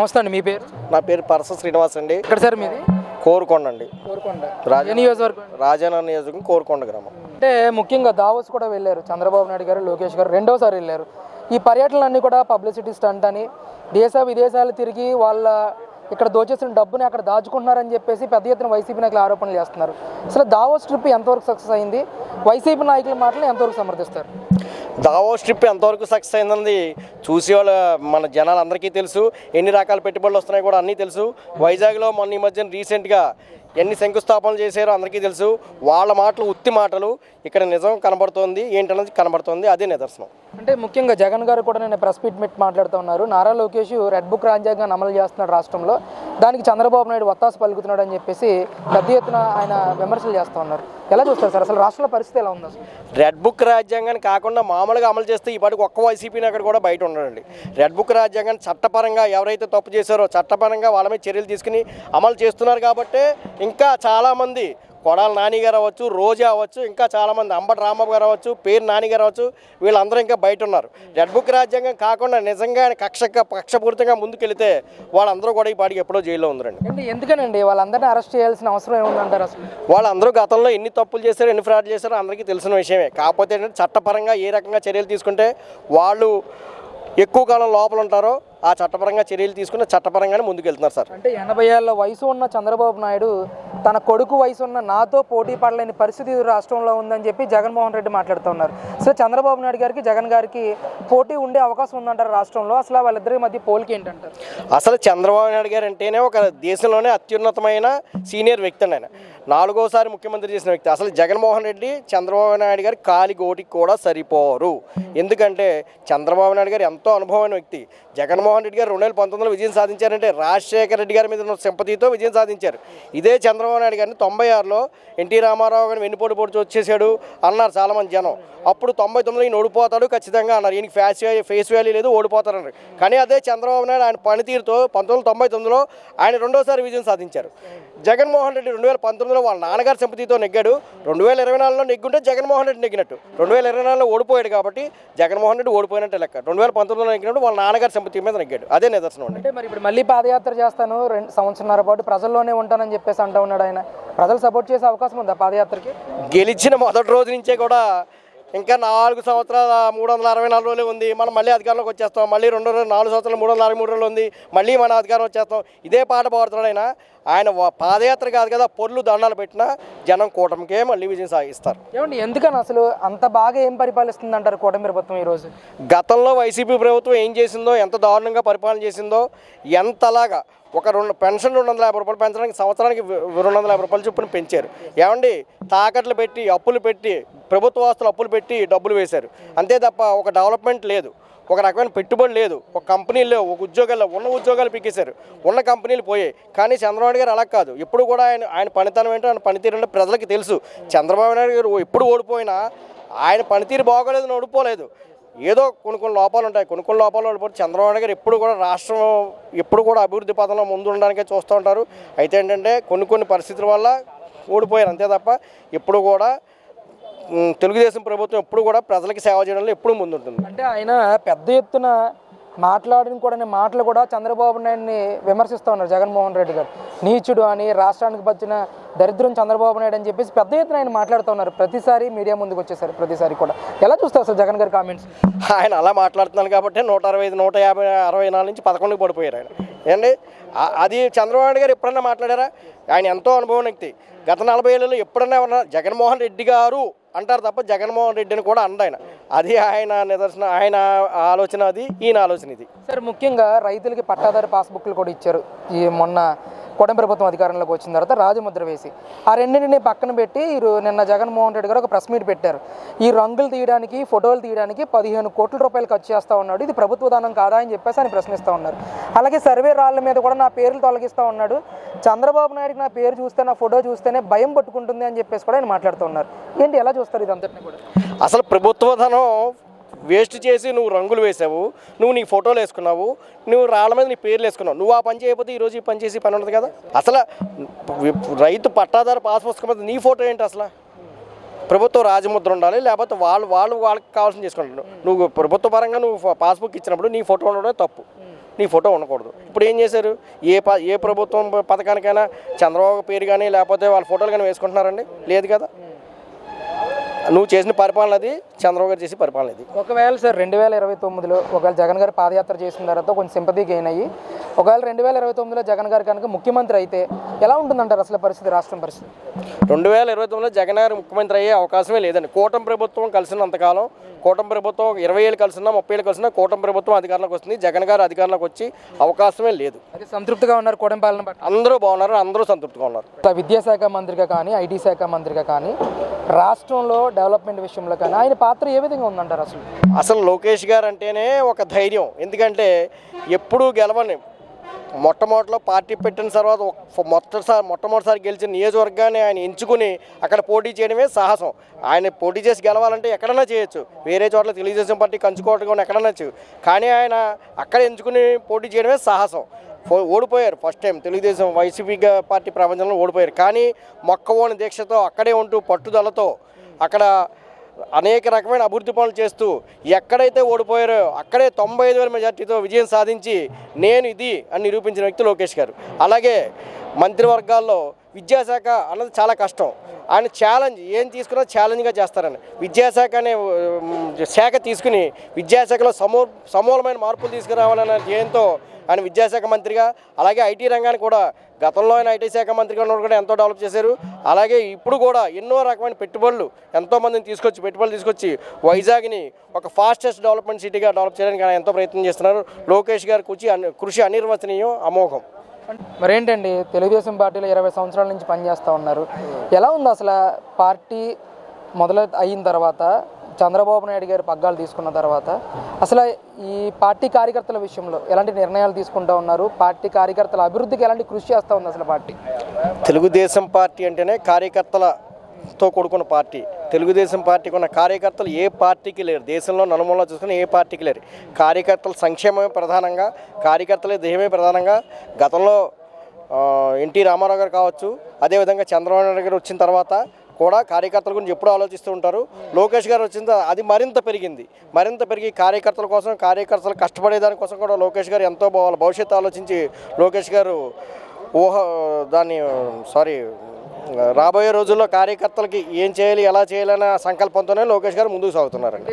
నమస్తే అండి మీ పేరు? నా పేరు పరస శ్రీనివాస్ అండి. ఎక్కడ సార్ మీది? కోరుకొండ అండి. కోరుకొండ. నియోజకవర్గం రాజానగర్ నియోజకవర్గం కోరుకొండ గ్రామం. అంటే ముఖ్యంగా దావోస్ కూడా వెళ్ళారు చంద్రబాబు నాయుడు గారు లోకేష్ గారు రెండోసారి వెళ్ళారు. ఈ పర్యటనలన్నీ కూడా పబ్లిసిటీ స్టంట్ అని దేశ విదేశాలు తిరిగి వాళ్ళ ఇక్కడ దోచేసిన డబ్బుని అక్కడ దాచుకుంటున్నారని చెప్పేసి పెద్ద ఎత్తున వైసీపీ నాయకులు ఆరోపణలు చేస్తున్నారు. అసలు దావోస్ ట్రిప్ ఎంతవరకు సక్సెస్ అయింది? వైసీపీ నాయకుల మాటలు ఎంతవరకు సమర్థిస్తారు? దావోస్ ట్రిప్ ఎంతవరకు సక్సెస్ అయిందని చూసేవాళ్ళు వాళ్ళ మన జనాలందరికీ తెలుసు. ఎన్ని రకాల పెట్టుబడులు వస్తున్నాయి కూడా అన్నీ తెలుసు. వైజాగ్లో మొన్న ఈ మధ్యన రీసెంట్గా ఎన్ని శంకుస్థాపనలు చేశారో అందరికీ తెలుసు. వాళ్ళ మాటలు ఉత్తి మాటలు. ఇక్కడ నిజం కనబడుతోంది ఏంటన్నది కనబడుతోంది. అదే నిదర్శనం. అంటే ముఖ్యంగా జగన్ గారు కూడా నేను ప్రెస్ మీట్ మీట్ మాట్లాడుతూ ఉన్నారు. నారా లోకేష్ రెడ్ బుక్ రాజ్యాంగాన్ని అమలు చేస్తున్నాడు రాష్ట్రంలో. దానికి చంద్రబాబు నాయుడు వత్తాసు పలుకుతున్నాడు అని చెప్పేసి పెద్ద ఎత్తున ఆయన విమర్శలు చేస్తూ ఉన్నారు. ఎలా చూస్తారు సార్? అసలు రాష్ట్రంలో పరిస్థితి ఎలా ఉంది రెడ్ బుక్ రాజ్యాంగాన్ని కాకుండా మామూలుగా అమలు చేస్తే ఈ పాటికి ఒక్క వైసీపీ అక్కడ కూడా బయట ఉండడండి. రెడ్ బుక్ రాజ్యాంగాన్ని చట్టపరంగా ఎవరైతే తప్పు చేశారో చట్టపరంగా వాళ్ళ మీద చర్యలు తీసుకుని అమలు చేస్తున్నారు కాబట్టి ఇంకా చాలామంది కొడాల నాని గారు అవ్వచ్చు రోజా అవ్వచ్చు ఇంకా చాలామంది అంబటి రాంబాబు గారు అవ్వచ్చు పేరు నాని గారు అవ్వచ్చు వీళ్ళందరూ ఇంకా బయట ఉన్నారు. రెడ్ బుక్ రాజ్యాంగం కాకుండా నిజంగా కక్ష కక్షపూరితంగా ముందుకెళ్తే వాళ్ళందరూ కూడా ఈ పాటికి ఎప్పుడో జైల్లో ఉందండి ఎందుకనండి? వాళ్ళందరినీ అరెస్ట్ చేయాల్సిన అవసరం ఏముందంటారు అసలు? వాళ్ళందరూ గతంలో ఎన్ని తప్పులు చేశారో ఎన్ని ఫ్రాడ్ చేశారో అందరికీ తెలిసిన విషయమే. కాకపోతే ఏంటంటే చట్టపరంగా ఏ రకంగా చర్యలు తీసుకుంటే వాళ్ళు ఎక్కువ కాలం లోపల ఉంటారో ఆ చట్టపరంగా చర్యలు తీసుకుని చట్టపరంగానే ముందుకెళ్తున్నారు సార్. అంటే ఎనభై ఏళ్ళ వయసు ఉన్న చంద్రబాబు నాయుడు తన కొడుకు వయసు ఉన్న నాతో పోటీ పడలేని పరిస్థితి రాష్ట్రంలో ఉందని చెప్పి జగన్మోహన్ రెడ్డి మాట్లాడుతూ ఉన్నారు. సో చంద్రబాబు నాయుడు గారికి జగన్ గారికి పోటీ ఉండే అవకాశం ఉందంటారు రాష్ట్రంలో. అసలు వాళ్ళిద్దరి మధ్య పోలిక ఏంటంటారు? అసలు చంద్రబాబు నాయుడు గారు అంటేనే ఒక దేశంలోనే అత్యున్నతమైన సీనియర్ వ్యక్తి అండి ఆయన. నాలుగోసారి ముఖ్యమంత్రి చేసిన వ్యక్తి. అసలు జగన్మోహన్ రెడ్డి చంద్రబాబు నాయుడు గారి కాలి గోటికి కూడా సరిపోరు. ఎందుకంటే చంద్రబాబు నాయుడు గారు ఎంతో అనుభవమైన వ్యక్తి. జగన్మోహన్ రెడ్డి గారు రెండు వేల పంతొమ్మిదిలో విజయం సాధించారంటే రాజశేఖర రెడ్డి గారి మీద ఉన్న సింపతితో విజయం సాధించారు. ఇదే చంద్రబాబు నాయుడు గారిని తొంభై ఆరులో ఎన్టీ రామారావు గారిని వెన్నుపోటు పొడిచి వచ్చేసాడు అన్నారు చాలామంది జనం. అప్పుడు తొంభై తొమ్మిదిలో ఈయన ఓడిపోతాడు ఖచ్చితంగా అన్నారు. ఈయనకి ఫేస్ ఫేస్ వాల్యూ లేదు ఓడిపోతారు అన్నారు. కానీ అదే చంద్రబాబు నాయుడు ఆయన పనితీరుతో పంతొమ్మిది తొంభై తొమ్మిదిలో ఆయన రెండోసారి విజయం సాధించారు. జగన్మోహన్ రెడ్డి రెండు వేల పంతొమ్మిదిలో వాళ్ళ నాన్నగారి సింపతితో నెగ్గాడు. రెండు వేల ఇరవై నాలుగులో నెగ్గుంటే జగన్మోహన్ రెడ్డి నెగ్గినట్టు. రెండు వేల ఇరవై నాలుగులో ఓడిపోయాడు కాబట్టి జగన్మోహన్ రెడ్డి ఓడిపోయినట్టే లెక్క. రెండు వేల పంతొమ్మిదిలో నెగ్గినప్పుడు వాళ్ళ నాన్నగారి సింపతి మీద నెగ్గాడు. అదే నిదర్శనం అంటే మరి ఇప్పుడు మళ్ళీ పాదయాత్ర చేస్తాను. రెండు సంవత్సరాల పాటు ప్రజల్లోనే ఉంటానని చెప్పేసి అంటూ ఉన్నాడు ఆయన. ప్రజలు సపోర్ట్ చేసే అవకాశం ఉందా పాదయాత్రకి? గెలిచిన మొదటి రోజు నుంచే కూడా ఇంకా నాలుగు సంవత్సరాల మూడు వందల అరవై నాలుగు రోజులే ఉంది. మనం మళ్ళీ అధికారంలోకి వచ్చేస్తాం. మళ్ళీ రెండు రోజులు నాలుగు సంవత్సరాలు మూడు వందల అరవై మూడు రోజులు ఉంది. మళ్ళీ మన అధికారం వచ్చేస్తాం. ఇదే పాట పాడుతున్నాడు ఆయన. ఆయన పాదయాత్ర కాదు కదా పొర్లు దండాలు పెట్టినా జనం కూటమికే మళ్ళీ విజయం సాగిస్తారు. ఏమండి ఎందుకని అసలు అంత బాగా ఏం పరిపాలిస్తుంది అంటారు కూటమి ప్రభుత్వం ఈరోజు? గతంలో వైసీపీ ప్రభుత్వం ఏం చేసిందో ఎంత దారుణంగా పరిపాలన చేసిందో ఎంతలాగా ఒక రెండు పెన్షన్ రెండు వందల యాభై రూపాయలు పెంచడానికి సంవత్సరానికి రెండు వందల యాభై రూపాయలు చొప్పున పెంచారు. ఏమండి? తాకట్లు పెట్టి అప్పులు పెట్టి ప్రభుత్వ ఆస్తులు అప్పులు పెట్టి డబ్బులు వేశారు. అంతే తప్ప ఒక డెవలప్మెంట్ లేదు. ఒక రకమైన పెట్టుబడి లేదు. ఒక కంపెనీలో ఒక ఉద్యోగాల్లో ఉన్న ఉద్యోగాలు పీకేశారు. ఉన్న కంపెనీలు పోయాయి. కానీ చంద్రబాబు గారు అలా కాదు. ఎప్పుడు కూడా ఆయన ఆయన పనితనం ఏంటో ఆయన పనితీరు ప్రజలకు తెలుసు. చంద్రబాబు నాయుడు గారు ఎప్పుడు ఓడిపోయినా ఆయన పనితీరు బాగోలేదు ఓడిపోలేదు ఏదో కొన్ని కొన్ని లోపాలు ఉంటాయి. కొన్ని కొన్ని లోపాలు పడిపోతే చంద్రబాబు గారు ఎప్పుడు కూడా రాష్ట్రం ఎప్పుడు కూడా అభివృద్ధి పథంలో ముందు ఉండడానికే చూస్తూ ఉంటారు. అయితే ఏంటంటే కొన్ని కొన్ని పరిస్థితుల వల్ల ఓడిపోయారు అంతే తప్ప ఎప్పుడు కూడా తెలుగుదేశం ప్రభుత్వం ఎప్పుడు కూడా ప్రజలకి సేవ చేయడంలో ఎప్పుడు ముందుంటుంది. అంటే ఆయన పెద్ద ఎత్తున మాట్లాడిన కూడా మాటలు కూడా చంద్రబాబు నాయుడిని విమర్శిస్తూ ఉన్నారు జగన్మోహన్ రెడ్డి గారు. నీచుడు అని రాష్ట్రానికి వచ్చిన దరిద్రం చంద్రబాబు నాయుడు అని చెప్పేసి పెద్ద ఎత్తున ఆయన మాట్లాడుతూ ఉన్నారు. ప్రతిసారి మీడియా ముందుకు వచ్చేసారు ప్రతిసారి కూడా. ఎలా చూస్తారు సార్ జగన్ గారి కామెంట్స్ ఆయన అలా మాట్లాడుతున్నాను కాబట్టి నూట అరవై ఐదు నూట యాభై అరవై నాలుగు నుంచి పదకొండుకి పడిపోయారు ఆయన. ఏండి అది చంద్రబాబు నాయుడు గారు ఎప్పుడన్నా మాట్లాడారా? ఆయన ఎంతో అనుభవం వ్యక్తి. గత నలభై ఏళ్ళలో ఎప్పుడన్నా ఎవరన్నా జగన్మోహన్ రెడ్డి గారు అంటారు తప్ప జగన్మోహన్ రెడ్డిని కూడా అండ ఆయన అది ఆయన నిదర్శన ఆయన ఆలోచన అది ఈయన ఆలోచన ఇది. సార్ ముఖ్యంగా రైతులకి పట్టాదారు పాస్బుక్లు కూడా ఇచ్చారు. ఈ మొన్న కూటమి ప్రభుత్వం అధికారంలోకి వచ్చిన తర్వాత రాజముద్ర వేసి. ఆ రెండింటిని పక్కన పెట్టి నిన్న జగన్మోహన్ రెడ్డి గారు ఒక ప్రెస్ మీట్ పెట్టారు. ఈ రంగులు తీయడానికి ఫోటోలు తీయడానికి పదిహేను కోట్ల రూపాయలు ఖర్చు చేస్తూ ఉన్నాడు. ఇది ప్రభుత్వ దానం కాదా అని చెప్పేసి ఆయన ప్రశ్నిస్తూ ఉన్నారు. అలాగే సర్వే రాళ్ళ మీద కూడా నా పేర్లు తొలగిస్తూ ఉన్నాడు. చంద్రబాబు నాయుడుకి నా పేరు చూస్తే నా ఫోటో చూస్తేనే భయం పట్టుకుంటుంది అని చెప్పేసి కూడా ఆయన మాట్లాడుతున్నారు ఏంటి ఎలా చూస్తారు ఇదంతటిని కూడా? అసలు ప్రభుత్వ ధనం వేస్ట్ చేసి నువ్వు రంగులు వేసావు నువ్వు నీ ఫోటోలు వేసుకున్నావు నువ్వు రాళ్ళ మీద నీ పేర్లు వేసుకున్నావు. నువ్వు ఆ పని చేయకపోతే ఈ రోజు ఈ పని చేసి పని ఉండదు కదా? అసలు రైతు పట్టాదారు పాస్ పుస్తకం మీద నీ ఫోటో ఏంటి అసలు? ప్రభుత్వం రాజముద్ర ఉండాలి లేకపోతే వాళ్ళు వాళ్ళు వాళ్ళకి కావాల్సిన చేసుకుంటారు. నువ్వు ప్రభుత్వ పరంగా నువ్వు పాస్బుక్ ఇచ్చినప్పుడు నీ ఫోటో ఉండడం తప్పు. నీ ఫోటో ఉండకూడదు. ఇప్పుడు ఏం చేశారు? ఏ ప ఏ ప్రభుత్వం పథకానికైనా చంద్రబాబు పేరు కానీ లేకపోతే వాళ్ళ ఫోటోలు కానీ వేసుకుంటున్నారండి? లేదు కదా? నువ్వు చేసిన పరిపాలన అది చంద్రబాబు గారు చేసే పరిపాలన ఇది. ఒకవేళ సార్ రెండు వేల ఇరవై తొమ్మిదిలో ఒకవేళ జగన్ గారు పాదయాత్ర చేసిన తర్వాత కొంచెం సింపతి గెయిన్ అయ్యి ఒకవేళ రెండు వేల ఇరవై తొమ్మిదిలో జగన్ గారు కనుక ముఖ్యమంత్రి అయితే ఎలా ఉంటుందంటారు అసలు పరిస్థితి రాష్ట్రం పరిస్థితి? రెండు వేల ఇరవై తొమ్మిదిలో జగన్ గారు ముఖ్యమంత్రి అయ్యే అవకాశమే లేదండి. కూటమి ప్రభుత్వం కలిసినంతకాలం కూటమి ప్రభుత్వం ఇరవై ఏళ్ళు కలిసినా ముప్పై ఏళ్ళు కలిసినా కూటమి ప్రభుత్వం అధికారంలోకి వస్తుంది. జగన్ గారు అధికారంలోకి వచ్చి అవకాశమే లేదు. అది సంతృప్తిగా ఉన్నారు కూటమి పాలన అందరూ బాగున్నారు అందరూ సంతృప్తిగా ఉన్నారు. విద్యాశాఖ మంత్రిగా కానీ ఐటీ శాఖ మంత్రిగా కానీ రాష్ట్రంలో డెవలప్మెంట్ విషయంలో కానీ ఆయన పాత్ర ఏ విధంగా ఉందంటారు అసలు? అసలు లోకేష్ గారు అంటేనే ఒక ధైర్యం. ఎందుకంటే ఎప్పుడూ గెలవని మొట్టమొదటిలో పార్టీ పెట్టిన తర్వాత ఒక- మొట్టసారి మొట్టమొదటిసారి గెలిచిన నియోజకవర్గాన్ని ఆయన ఎంచుకుని అక్కడ పోటీ చేయడమే సాహసం. ఆయన పోటీ చేసి గెలవాలంటే ఎక్కడైనా చేయొచ్చు. వేరే చోట్ల తెలుగుదేశం పార్టీ కంచుకోవడం ఎక్కడైనా చేయొచ్చు. కానీ ఆయన అక్కడ ఎంచుకుని పోటీ చేయడమే సాహసం. ఓడిపోయారు first time. Telugu Desam YCP party ప్రపంచంలో ఓడిపోయారు. కానీ మొక్కవోని దీక్షతో అక్కడే ఉంటూ పట్టుదలతో అక్కడ అనేక రకమైన అభివృద్ధి పనులు చేస్తూ ఎక్కడైతే ఓడిపోయారో అక్కడే తొంభై ఐదు వేల మెజార్టీతో విజయం సాధించి నేను ఇది అని నిరూపించిన వ్యక్తి లోకేష్ గారు. అలాగే మంత్రివర్గాల్లో విద్యాశాఖ అన్నది చాలా కష్టం. ఆయన ఛాలెంజ్ ఏం తీసుకున్నా ఛాలెంజ్గా చేస్తారని. విద్యాశాఖ అనే శాఖ తీసుకుని విద్యాశాఖలో సమూ సమూలమైన మార్పులు తీసుకురావాలనే ధ్యేయంతో ఆయన విద్యాశాఖ మంత్రిగా అలాగే ఐటీ రంగాన్ని కూడా గతంలో ఆయన ఐటీ శాఖ మంత్రిగా ఉన్నప్పుడు కూడా ఎంతో డెవలప్ చేశారు. అలాగే ఇప్పుడు కూడా ఎన్నో రకమైన పెట్టుబడులు ఎంతో మందిని తీసుకొచ్చి పెట్టుబడులు తీసుకొచ్చి వైజాగ్ని ఒక ఫాస్టెస్ట్ డెవలప్మెంట్ సిటీగా డెవలప్ చేయడానికి ఆయన ఎంతో ప్రయత్నం చేస్తున్నారు. లోకేష్ గారి కృషి అని- కృషి అనిర్వచనీయం అమోఘం. మరేంటండి తెలుగుదేశం పార్టీలో ఇరవై సంవత్సరాల నుంచి పనిచేస్తూ ఉన్నారు. ఎలా ఉంది అసలు పార్టీ మొదలు అయిన తర్వాత చంద్రబాబు నాయుడు గారు పగ్గాలు తీసుకున్న తర్వాత? అసలు ఈ పార్టీ కార్యకర్తల విషయంలో ఎలాంటి నిర్ణయాలు తీసుకుంటూ ఉన్నారు? పార్టీ కార్యకర్తల అభివృద్ధికి ఎలాంటి కృషి చేస్తూ ఉంది అసలు పార్టీ? తెలుగుదేశం పార్టీ అంటేనే కార్యకర్తల తో కూడుకున్న పార్టీ. తెలుగుదేశం పార్టీకి ఉన్న కార్యకర్తలు ఏ పార్టీకి లేరు. దేశంలో నలుమూలలో చూసుకుని ఏ పార్టీకి లేరు. కార్యకర్తల సంక్షేమమే ప్రధానంగా కార్యకర్తలే దేహమే ప్రధానంగా. గతంలో ఎన్టీ రామారావు గారు కావచ్చు అదేవిధంగా చంద్రబాబు నాయుడు గారు వచ్చిన తర్వాత కూడా కార్యకర్తల గురించి ఎప్పుడూ ఆలోచిస్తూ ఉంటారు. లోకేష్ గారు వచ్చిన అది మరింత పెరిగింది. మరింత పెరిగి కార్యకర్తల కోసం కార్యకర్తలు కష్టపడే దానికోసం కూడా లోకేష్ గారు ఎంతో బాగా భవిష్యత్తు ఆలోచించి లోకేష్ గారు ఊహ దాన్ని సారీ రాబోయే రోజుల్లో కార్యకర్తలకి ఏం చేయాలి ఎలా చేయాలనే సంకల్పంతోనే లోకేష్ గారు ముందుకు సాగుతున్నారండి.